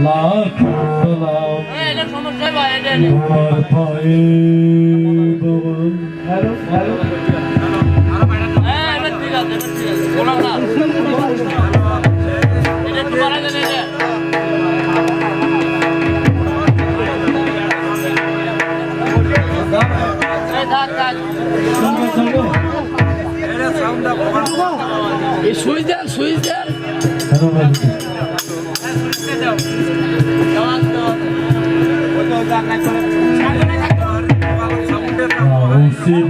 লাখ সালাম। তোমার পায়ে সুইচ দেন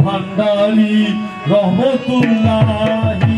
ভান্ডারী রহমতুল্লাহ।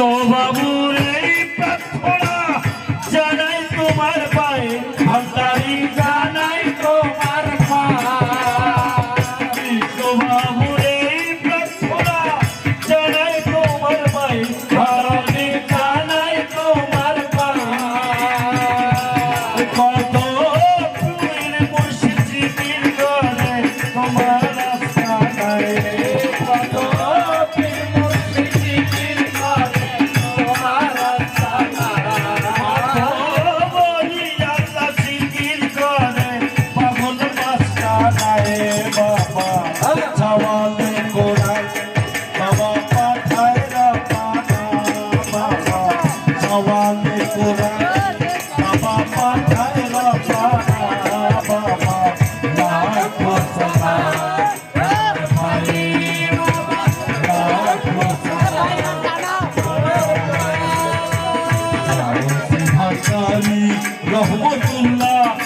তো বাবুর এই প্রার্থনা জানাই তোমার পায়ে, ভান্ডারি জানাই তোমার তো বাবুর এই প্রার্থনা জানাই তোমার পায়ে ভারতে জানাই তোমার পায়ে। কত মুর্শিদ তোমার কালী রহমতুল্লাহ